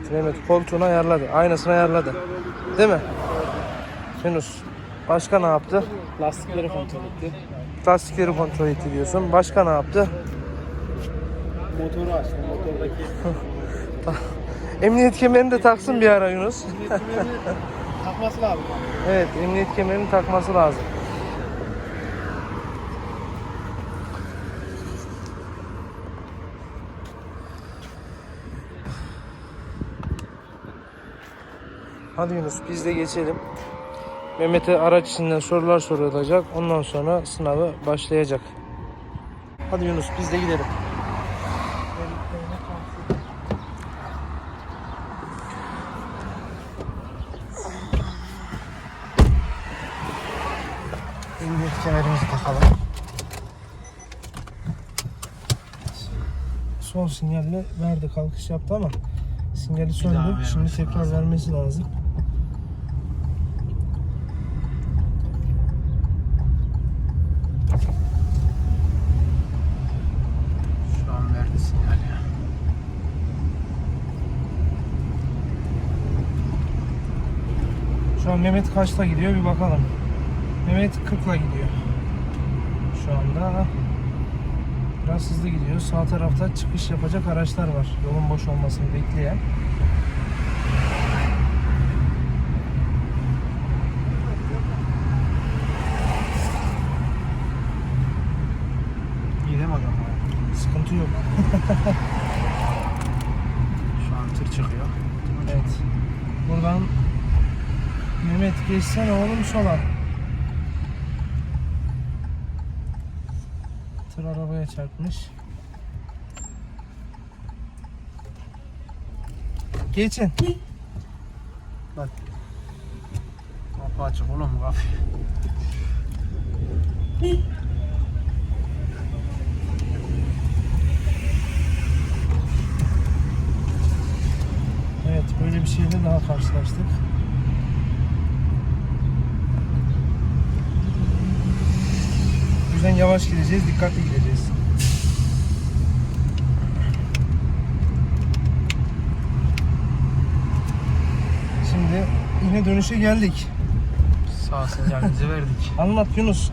Evet Mehmet koltuğunu ayarladı. Aynasını ayarladı. Değil mi? Yunus. Başka ne yaptı? Lastikleri kontrol etti. Lastikleri kontrol etti diyorsun. Başka ne yaptı? Motoru açtı. Motordaki Emniyet kemerini de taksın bir ara Yunus. takması lazım. Evet emniyet kemerini takması lazım. Hadi Yunus biz de geçelim. Mehmet'e araç içinden sorular sorulacak. Ondan sonra sınavı başlayacak. Hadi Yunus biz de gidelim. Emniyet kemerimizi takalım. Sol sinyalle verdi kalkış yaptı ama sinyali söndü. Şimdi tekrar vermesi lazım. Şu an verdi sinyal ya. Şu an Mehmet kaçta gidiyor bir bakalım. Mehmet 40'la gidiyor. Şu anda biraz hızlı gidiyor. Sağ tarafta çıkış yapacak araçlar var. Yolun boş olmasını bekleyen. İyi değil mi adam? Sıkıntı yok. Şu an tır çıkıyor. Evet. Buradan Mehmet geçsene oğlum sola. Tır arabaya çarpmış. Geçin. Kapı açık oğlum kapı. Evet böyle bir şeyle daha karşılaştık. Yüzden yavaş gideceğiz, dikkatli gideceğiz. Şimdi yine dönüşe geldik. Sağ sinyalimizi verdik. Anlat Yunus.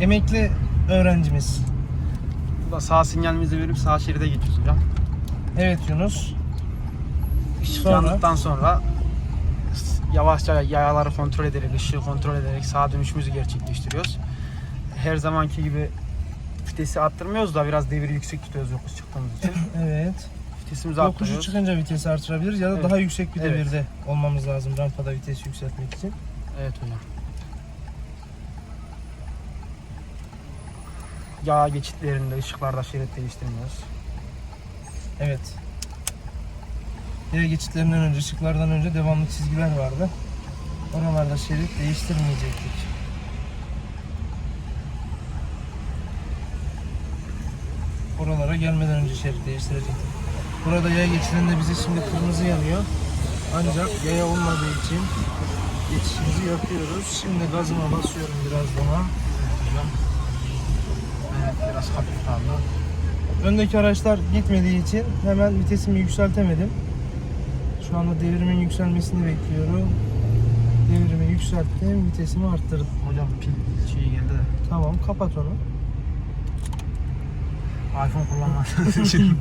Emekli öğrencimiz. Burada sağ sinyalimizi verip sağ şeride geçiyoruz hocam. Evet Yunus. Işık Sonra? yandıktan sonra yavaşça yayaları kontrol ederek, ışığı kontrol ederek sağa dönüşümüzü gerçekleştiriyoruz. Her zamanki gibi vitesi arttırmıyoruz da biraz deviri yüksek tutuyoruz yokuş çıktığımız için. Evet. Vitesimizi Yokuşu arttırıyoruz. çıkınca vitesi artırabiliriz ya da Evet. daha yüksek bir Evet. devirde olmamız lazım rampada vitesi yükseltmek için. Evet hocam. Yağ geçitlerinde, ışıklarda şerit değiştirmiyoruz. Evet. Yaya geçitlerinden önce, ışıklardan önce devamlı çizgiler vardı. Oralarda şerit değiştirmeyecektik. Oralara gelmeden önce şerit değiştirecektik. Burada yaya geçidinde bize şimdi kırmızı yanıyor. Ancak yaya olmadığı için geçişimizi yapıyoruz. Şimdi gazıma basıyorum biraz daha. Evet, biraz hafif kaldı. Öndeki araçlar gitmediği için hemen vitesimi yükseltemedim. Şu anda devrimin yükselmesini bekliyorum. Devrimi yükselttim, vitesimi arttırdım. Hocam pil şeyi geldi de. Tamam, kapat onu. iPhone kullanmadığınız için.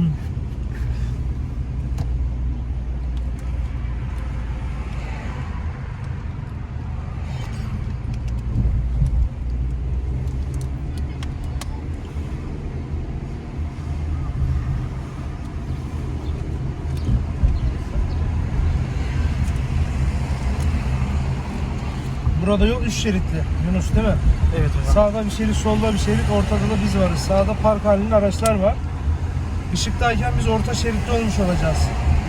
Burada yol 3 şeritli. Yunus değil mi? Evet hocam. Sağda bir şerit, solda bir şerit, ortada da biz varız. Sağda park halinde araçlar var. Işıktayken biz orta şeritte olmuş olacağız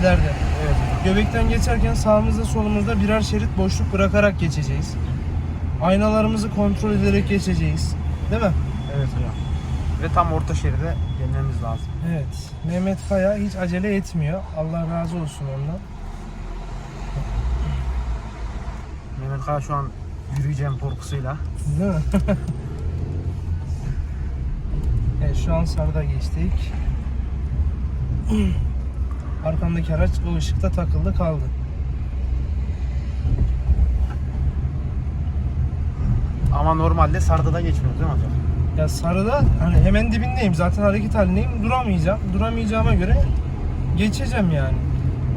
ileride. Evet hocam. Göbekten geçerken sağımızda solumuzda birer şerit boşluk bırakarak geçeceğiz. Aynalarımızı kontrol ederek geçeceğiz. Değil mi? Evet hocam. Ve tam orta şeride gelmemiz lazım. Evet. Mehmet Kaya hiç acele etmiyor. Allah razı olsun ondan. Mehmet Kaya şu an yürüyeceğim korkusuyla. Değil mi? evet şu an sarıda geçtik. Arkamdaki araç o ışıkta takıldı kaldı. Ama normalde sarıda da geçmiyor değil mi hocam? Ya sarıda hani hemen dibindeyim. Zaten hareket halindeyim. Duramayacağım. Duramayacağıma göre geçeceğim yani.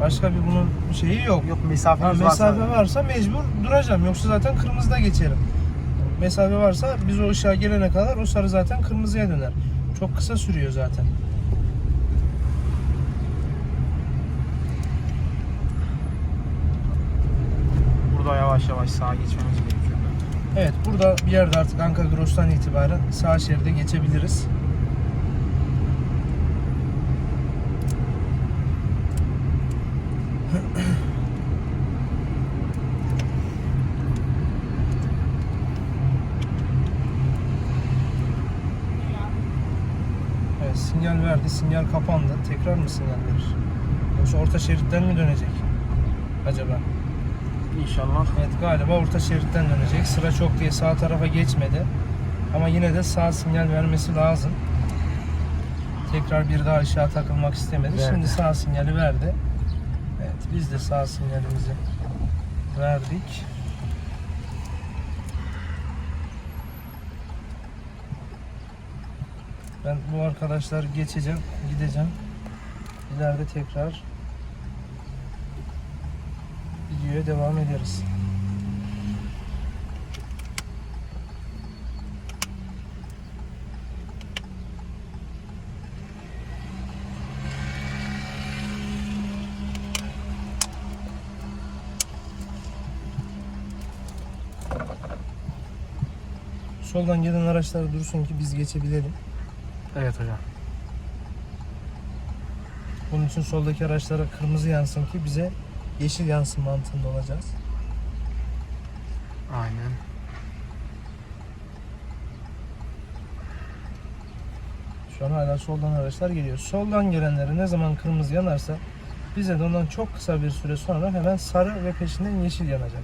Başka bir bunun şeyi yok. Yok Ha, mesafemiz mesafe varsa. varsa mecbur duracağım. Yoksa zaten kırmızıda geçerim. Mesafe varsa biz o ışığa gelene kadar o sarı zaten kırmızıya döner. Çok kısa sürüyor zaten. Burada yavaş yavaş sağa geçmemiz gerekiyor. Evet burada bir yerde artık Anka Gross'tan itibaren sağ şeride geçebiliriz. Evet sinyal verdi. Sinyal kapandı. Tekrar mı sinyal verir? Yoksa orta şeritten mi dönecek? Acaba? İnşallah. Evet galiba orta şeritten dönecek. Sıra çok diye sağ tarafa geçmedi. Ama yine de sağ sinyal vermesi lazım. Tekrar bir daha aşağı takılmak istemedi. Verdi. Şimdi sağ sinyali verdi. Evet biz de sağ sinyalimizi verdik. Ben bu arkadaşlar geçeceğim, gideceğim. İleride tekrar videoya devam ederiz. Soldan gelen araçlar dursun ki biz geçebilelim. Evet hocam. Bunun için soldaki araçlara kırmızı yansın ki bize yeşil yansın mantığında olacağız. Aynen. Şu an hala soldan araçlar geliyor. Soldan gelenlere ne zaman kırmızı yanarsa bize de ondan çok kısa bir süre sonra hemen sarı ve peşinden yeşil yanacak.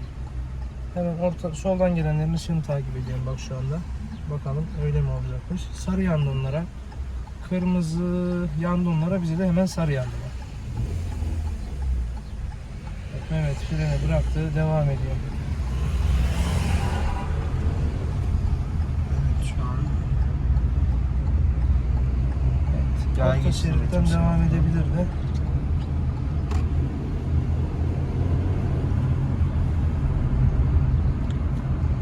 Hemen orta soldan gelenlerin ışığını takip ediyorum bak şu anda. Bakalım öyle mi olacakmış. Sarı yandı onlara. Kırmızı yandı onlara bize de hemen sarı yandı. Evet freni bıraktı devam ediyor. Evet. Orta şeritten devam edebilirdi.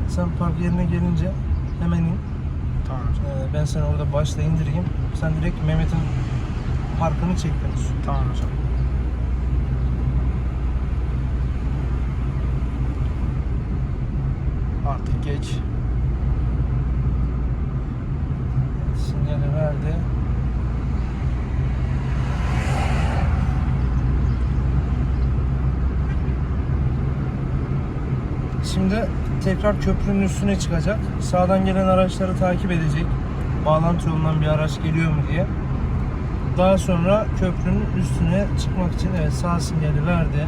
Sen park yerine gelince hemen in. Tamam. Ee, ben seni orada başta indireyim. Sen direkt Mehmet'in parkını çektin. Tamam hocam. Artık geç. Sinyali verdi. Şimdi tekrar köprünün üstüne çıkacak. Sağdan gelen araçları takip edecek. Bağlantı yolundan bir araç geliyor mu diye. Daha sonra köprünün üstüne çıkmak için evet sağ sinyali verdi.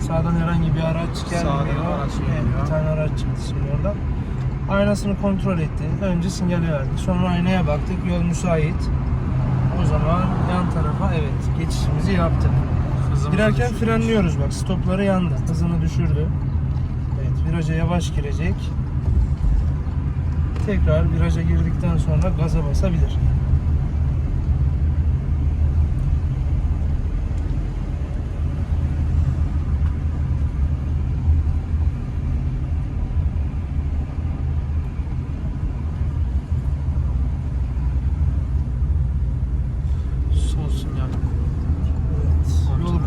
Sağdan herhangi bir araç gelmiyor. Sağdan araç Evet, bir tane araç çıktı şimdi oradan. Aynasını kontrol etti. Önce sinyali verdi. Sonra aynaya baktık. Yol müsait. O zaman yan tarafa evet geçişimizi yaptık. Hızımızı Girerken düşürüyoruz. frenliyoruz bak. Stopları yandı. Hızını düşürdü. Viraja yavaş girecek. Tekrar viraja girdikten sonra gaza basabilir.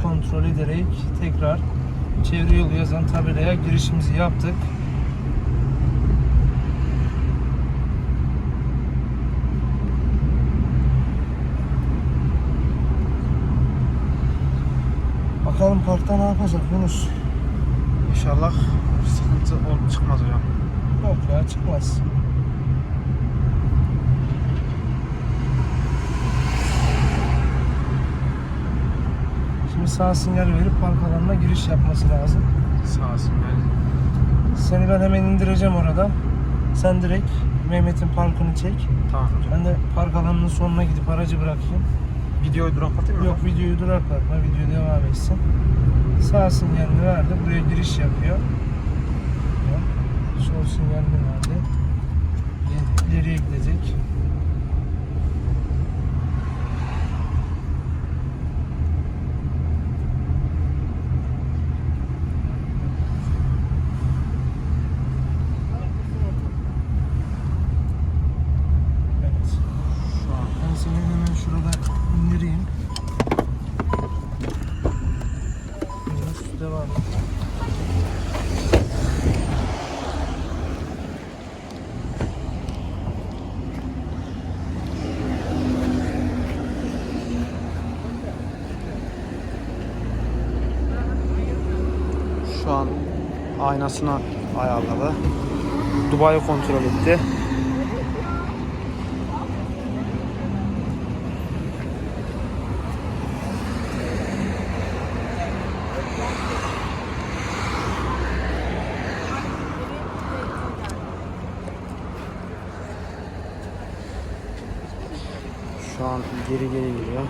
Kontrol ederek tekrar çevre yolu yazan tabelaya girişimizi yaptık. Bakalım parkta ne yapacak Yunus? İnşallah sıkıntı ol çıkmaz hocam. Yok ya çıkmaz. Şimdi sağ sinyal verip park alanına giriş yapması lazım. Sağ sinyal. Seni ben hemen indireceğim orada. Sen direkt Mehmet'in parkını çek. Tamam hocam. Ben de park alanının sonuna gidip aracı bırakayım. Videoyu duraklatayım mı? Yok videoyu duraklatma, video devam etsin. Sağ sinyalini verdi, buraya giriş yapıyor. Sol sinyalini verdi. İleriye gidecek. Evet. Şu an. Ben seni hemen şurada indireyim. Biraz devam et. Şu an aynasını ayarladı. Dubai'yi kontrol etti. Şu an geri geri geliyor.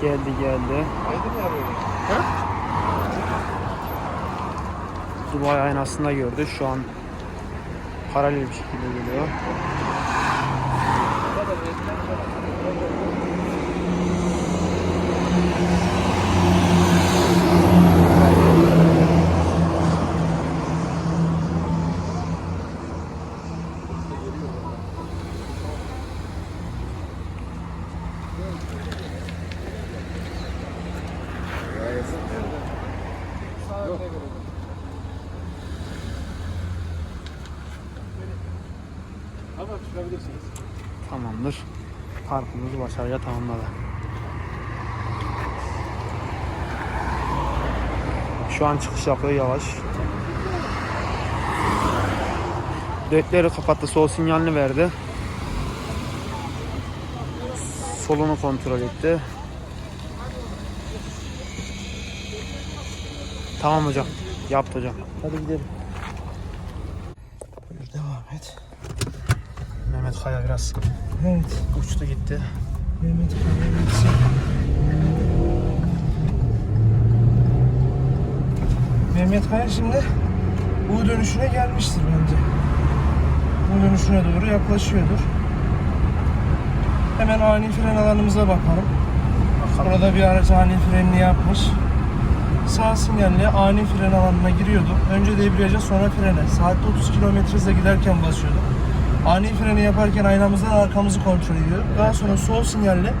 Geldi geldi. Dubai aynasında gördü. Şu an paralel bir şekilde geliyor. Tamamdır. Parkımızı başarıyla tamamladı. Şu an çıkış yapıyor yavaş. Ledleri kapattı. Sol sinyalini verdi. Solunu kontrol etti. Tamam hocam. Yaptı hocam. Hadi gidelim. Buyur devam et. Mehmet Kaya biraz Evet. uçtu gitti. Mehmet Kaya gitsin. Mehmet Kaya şimdi U dönüşüne gelmiştir bence. U dönüşüne doğru yaklaşıyordur. Hemen ani fren alanımıza bakalım. Burada bir araç ani frenini yapmış. Sağ sinyalle ani fren alanına giriyordu. Önce debriyaja sonra frene. Saatte 30 km hızla giderken basıyordu. Ani freni yaparken aynamızdan arkamızı kontrol ediyor. Daha sonra sol sinyalle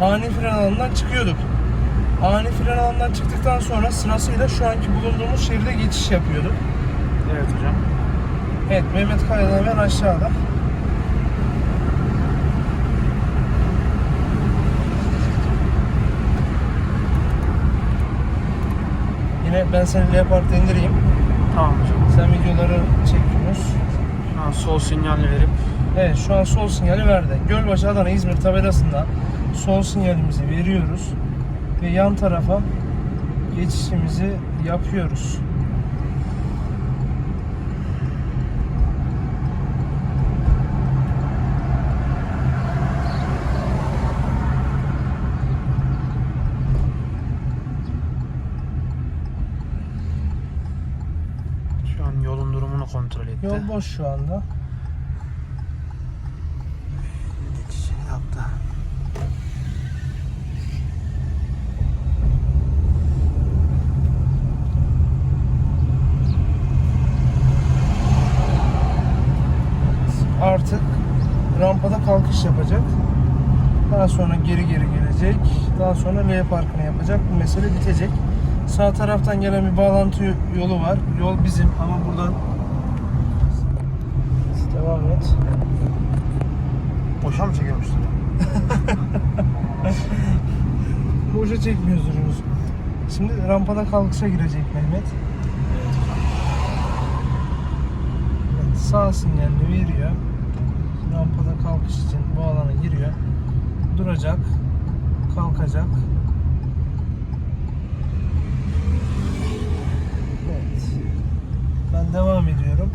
ani fren alanından çıkıyorduk. Ani fren alanından çıktıktan sonra sırasıyla şu anki bulunduğumuz şeride geçiş yapıyorduk. Evet hocam. Evet Mehmet Kaya da hemen aşağıda. Yine ben seni Leopard'a indireyim. Tamam hocam. Sen videoları çekiyoruz. Şu an sol sinyalini verip Evet şu an sol sinyali verdi. Gölbaşı Adana İzmir tabelasında sol sinyalimizi veriyoruz. Ve yan tarafa geçişimizi yapıyoruz. şu an yolun durumunu Yol boş şu anda. Geçişini yaptı. Artık rampada kalkış yapacak. Daha sonra geri geri gelecek. Daha sonra L parkını yapacak. Bu mesele bitecek. Sağ taraftan gelen bir bağlantı yolu var. Yol bizim ama buradan devam et. Boşa mı çekiyormuşsun? Boşa çekmiyoruz ürünüz. Şimdi rampada kalkışa girecek Mehmet. Evet, sağ sinyalini veriyor. Rampada kalkış için bu alana giriyor. Duracak. Kalkacak. Evet. Ben devam ediyorum.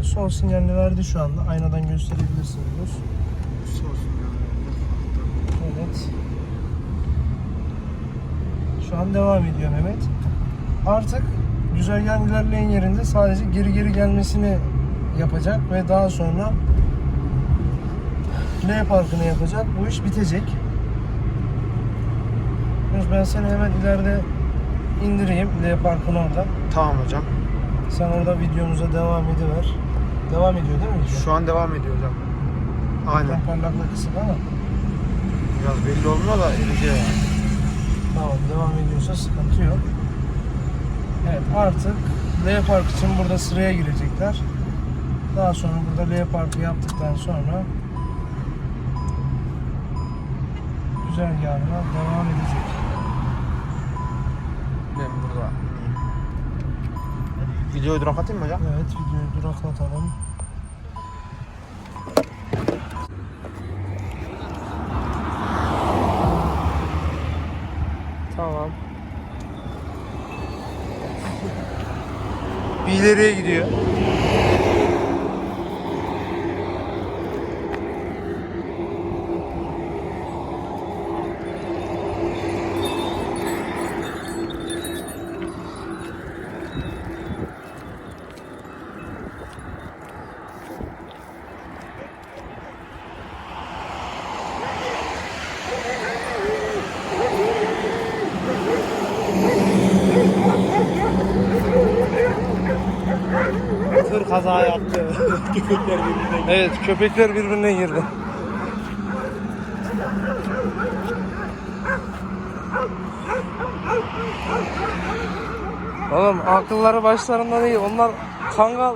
Evet, sol sinyalini verdi şu anda. Aynadan gösterebilirsiniz. Evet. Şu an devam ediyor Mehmet. Artık güzergahın ilerleyen yerinde sadece geri geri gelmesini yapacak ve daha sonra L parkını yapacak. Bu iş bitecek. Ben seni hemen ileride indireyim L parkın orada. Tamam hocam. Sen orada videomuza devam ediver. Devam ediyor değil mi video? Şu an devam ediyor hocam. Aynen. Parlaklık kısık ama Biraz belli olmuyor da ediyor yani. tamam devam ediyorsa sıkıntı yok. Evet artık L park için burada sıraya girecekler. Daha sonra burada L parkı yaptıktan sonra güzergahına devam edecek. Ben burada. Videoyu durak atayım mı hocam? Evet videoyu duraklatalım. Tamam. Bir ileriye gidiyor. Köpekler birbirine Evet köpekler birbirine girdi. Oğlum akılları başlarında değil. Onlar kangal.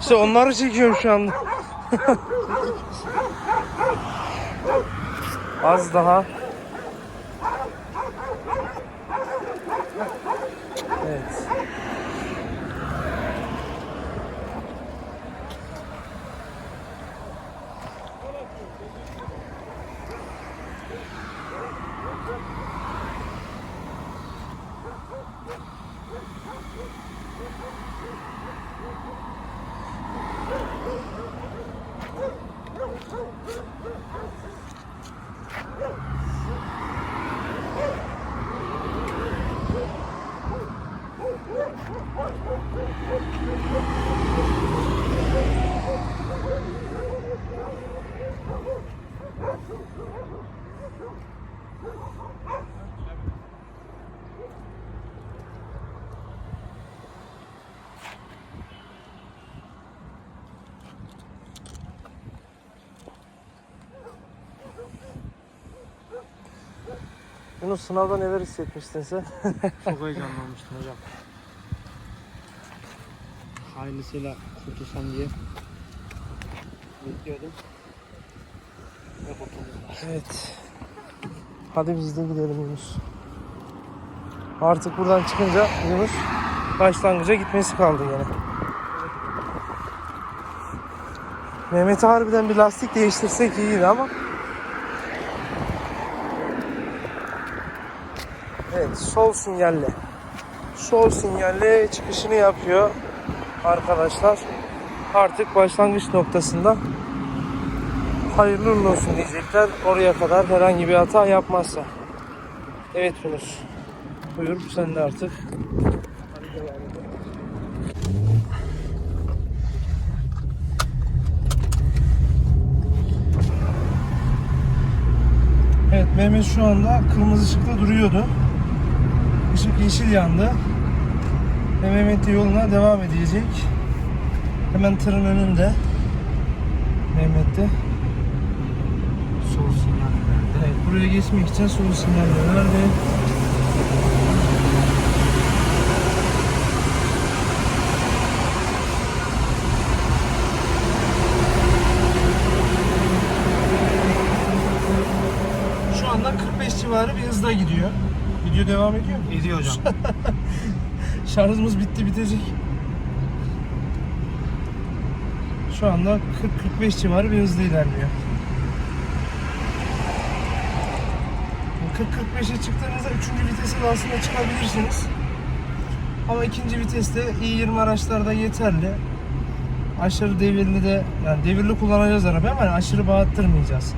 İşte onları çekiyorum şu anda. Az daha. Evet. Yunus sınavda neler hissetmiştin sen? Çok heyecanlanmıştım hocam. Hayırlısıyla kurtulsam diye bekliyordum. Ve kurtuldum. Evet. Hadi biz de gidelim Yunus. Artık buradan çıkınca Yunus başlangıca gitmesi kaldı yine. Mehmet'e harbiden bir lastik değiştirsek iyiydi ama. Sol sinyalle. Sol sinyalle çıkışını yapıyor arkadaşlar. Artık başlangıç noktasında hayırlı olsun diyecekler. Oraya kadar herhangi bir hata yapmazsa. Evet Yunus. Buyur sen de artık. Evet Mehmet şu anda kırmızı ışıkta duruyordu. Işık yeşil yandı. De yoluna devam edecek. Hemen tırın önünde. Mehmet de. Sol sinyal verdi. Evet, buraya geçmek için sol sinyalleri verdi. Şu anda 45 civarı bir hızda gidiyor. Video devam ediyor mu? Ediyor hocam. Şarjımız bitti bitecek. Şu anda 40-45 civarı bir hızda ilerliyor. 40-45'e çıktığınızda 3. vitese de aslında çıkabilirsiniz. Ama ikinci viteste i20 araçlarda yeterli. Aşırı devirli de yani devirli kullanacağız arabayı ama yani aşırı bağıttırmayacağız.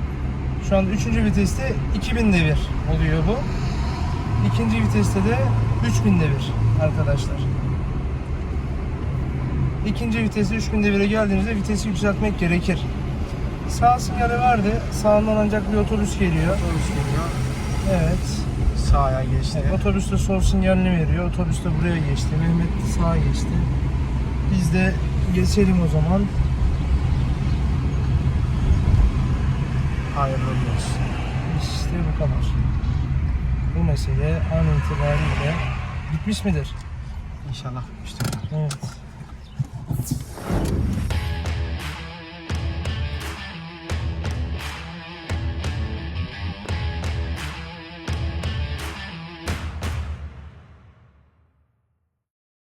Şu an 3. viteste 2000 devir oluyor bu. İkinci viteste de 3000 devir arkadaşlar. İkinci viteste 3000 devire geldiğinizde vitesi yükseltmek gerekir. Sağ sinyali verdi. Sağından ancak bir otobüs geliyor. Otobüs geliyor. Evet. Sağa geçti. Evet, otobüs de sol sinyalini veriyor. Otobüs de buraya geçti. Mehmet sağa geçti. Biz de geçelim o zaman. Hayırlı olsun. İşte bu kadar. Bu mesele an itibariyle bitmiş midir? İnşallah bitmiştir. Evet.